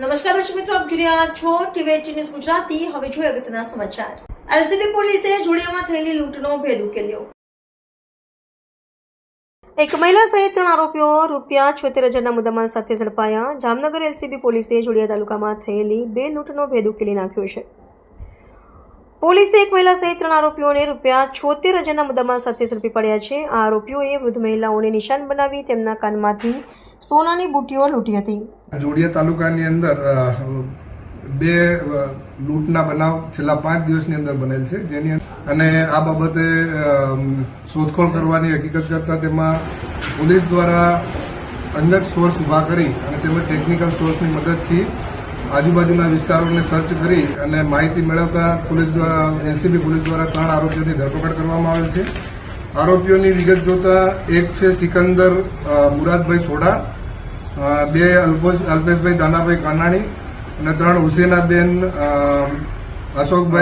નમસ્કાર દર્શક મિત્રો, આપ જોઈ રહ્યા છો ટીવી ન્યૂઝ ગુજરાતી. હવે જોઈએ અગત્યના સમાચાર. એલસીબી પોલીસે જોડિયામાં થયેલી લૂંટનો ભેદ ઉકેલ્યો. એક મહિલા સહિત ત્રણ આરોપીઓ રૂપિયા છોતેર હજારના મુદ્દામાલ સાથે ઝડપાયા. જામનગર એલસીબી પોલીસે જોડિયા તાલુકામાં થયેલી બે લૂંટનો ભેદ ઉકેલી નાખ્યો છે. પોલીસે એક મહિલા સહિત ત્રણ આરોપીઓને રૂપિયા છોતેર હજારના મુદ્દામાલ સાથે ઝડપી પડ્યા છે. આ આરોપીઓએ વૃદ્ધ મહિલાઓને નિશાન બનાવી તેમના કાનમાંથી સોનાની બુટીઓ લૂંટી હતી. જોડિયા તાલુકાની અંદર બે લૂંટના બનાવ છેલ્લા પાંચ દિવસની અંદર બનેલ છે. જેની અને આ બાબતે શોધખોળ કરવાની હકીકત કરતા તેમાં પોલીસ દ્વારા અંગત સોર્સ ઊભા કરી અને તેમજ ટેકનિકલ સોર્સની મદદથી આજુબાજુના વિસ્તારોને સર્ચ કરી અને માહિતી મેળવતા પોલીસ દ્વારા એનસીબી પોલીસ દ્વારા ત્રણ આરોપીઓની ધરપકડ કરવામાં આવેલ છે. આરોપીઓની વિગત જોતા એક છે સિકંદર મુરાદભાઈ સોડા બે અલ્પેશભાઈ દાનાભાઈ કાનાણી અને ત્રણ હુસેનાબેન અશોકભાઈ